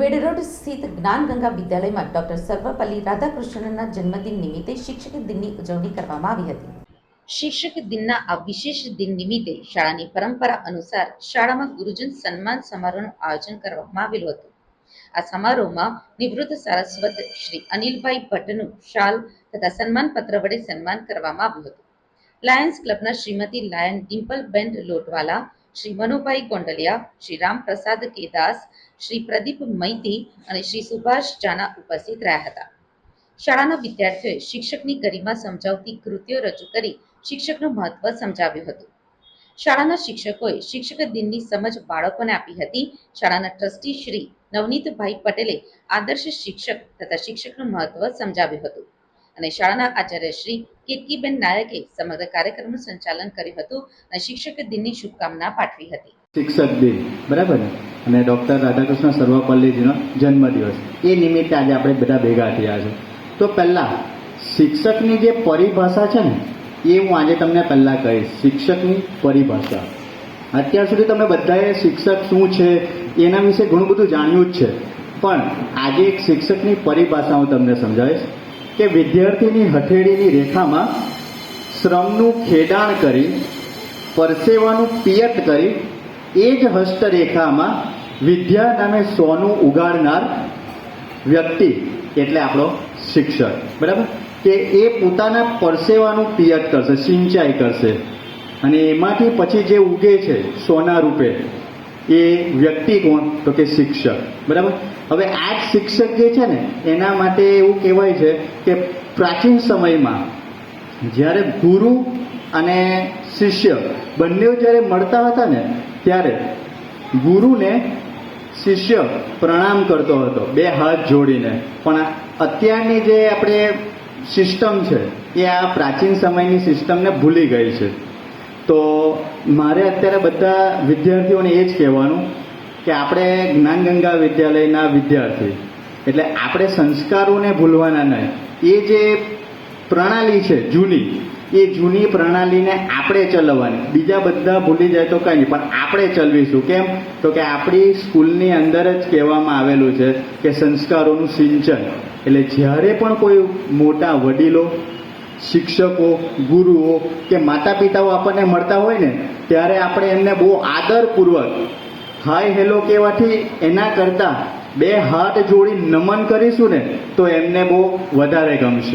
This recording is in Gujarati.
વેડરોડ સ્થિત જ્ઞાનગંગા વિદ્યાલયમાં ડોક્ટર સર્વપલ્લી રાધાકૃષ્ણનના જન્મદિન નિમિત્તે શિક્ષક દિનની ઉજવણી કરવામાં આવી હતી. શિક્ષક દિનના આ વિશેષ દિન નિમિત્તે શાળાની પરંપરા અનુસાર શાળામાં ગુરુજન સન્માન સમારોહનું આયોજન કરવામાં આવેલું હતું. આ સમારોહમાં નિવૃત્ત સારસ્વત શ્રી અનિલભાઈ ભટ્ટનું શાલ તથા સન્માનપત્ર વડે સન્માન કરવામાં આવ્યું હતું. લાયન્સ ક્લબના શ્રીમતી લાયન ડિમ્પલ બેન્ડ લોટવાલા શ્રી મનુભાઈ ગોંડલિયા, શ્રી રામપ્રસાદ કેદાસ, શ્રી પ્રદીપ મૈતી અને શ્રી સુભાષ જાના ઉપસ્થિત રહ્યા હતા. શાળાના વિદ્યાર્થીઓએ શિક્ષકની ગરિમા સમજાવતી કૃતિઓ રજૂ કરી શિક્ષકનું મહત્વ સમજાવ્યું હતું. શાળાના શિક્ષકોએ શિક્ષક દિનની સમજ બાળકોને આપી હતી. શાળાના ટ્રસ્ટી શ્રી નવનીતભાઈ પટેલે આદર્શ શિક્ષક તથા શિક્ષકનું મહત્વ સમજાવ્યું હતું. અને શાળાના આચાર્ય શ્રી કેતકીબેન નાયકે સમગ્ર કાર્યક્રમનું સંચાલન કર્યું હતું અને શિક્ષક દિનની શુભકામના પાઠવી હતી. શિક્ષક દિન, બરાબર અને ડૉક્ટર રાધાકૃષ્ણ સર્વપલ્લીજીનો જન્મદિવસ. એ નિમિત્તે આજે આપણે બધા ભેગા થયા છે. તો પહેલાં, શિક્ષકની જે પરિભાષા છે ને, એ હું આજે તમને પહેલાં કહીશ. શિક્ષકની પરિભાષા. અત્યાર સુધી તમે બધાએ શિક્ષક શું છે, એના વિશે ઘણું બધું જાણ્યું જ છે. પણ આજે એક શિક્ષકની પરિભાષા હું તમને સમજાવીશ. કે વિદ્યાર્થીની હથેળીની રેખામાં શ્રમનું ખેડાણ કરી, પરસેવાનું પિયત કરી, એ જ હસ્તરેખામાં વિદ્યા નામે સોનું ઉગાડનાર વ્યક્તિ એટલે આપણો શિક્ષક. બરાબર? કે એ પોતાના પરસેવાનું પિયત કરશે, સિંચાઈ કરશે. અને એમાંથી પછી જે ઉગે છે, સોના રૂપે એ વ્યક્તિ કોણ? તો કે શિક્ષક. બરાબર? હવે આ જ શિક્ષક જે છે ને, એના માટે એવું કહેવાય છે કે પ્રાચીન સમયમાં જ્યારે ગુરુ અને શિષ્ય બંને જ્યારે મળતા હતા ને, ત્યારે ગુરુને શિષ્ય પ્રણામ કરતો હતો, બે હાથ જોડીને. પણ અત્યારની જે આપણે સિસ્ટમ છે, એ આ પ્રાચીન સમયની સિસ્ટમને ભૂલી ગઈ છે. તો મારે અત્યારે બધા વિદ્યાર્થીઓને એ જ કહેવાનું કે આપણે જ્ઞાનગંગા વિદ્યાલયના વિદ્યાર્થી, એટલે આપણે સંસ્કારોને ભૂલવાના નહીં. એ જે પ્રણાલી છે જૂની, એ જૂની પ્રણાલીને આપણે ચલાવવાની. બીજા બધા ભૂલી જાય તો કંઈ નહીં, પણ આપણે ચલવીશું. કેમ? તો કે આપણી સ્કૂલની અંદર જ કહેવામાં આવેલું છે કે સંસ્કારોનું સિંચન. એટલે જ્યારે પણ કોઈ મોટા વડીલો શિક્ષકો, ગુરુઓ કે માતા પિતાઓ આપણને મળતા હોય ને, ત્યારે આપણે એમને બહુ આદરપૂર્વક, હાય, હેલો કહેવાથી એના કરતાં બે હાથ જોડી નમન કરીશું ને, તો એમને બહુ વધારે ગમશે.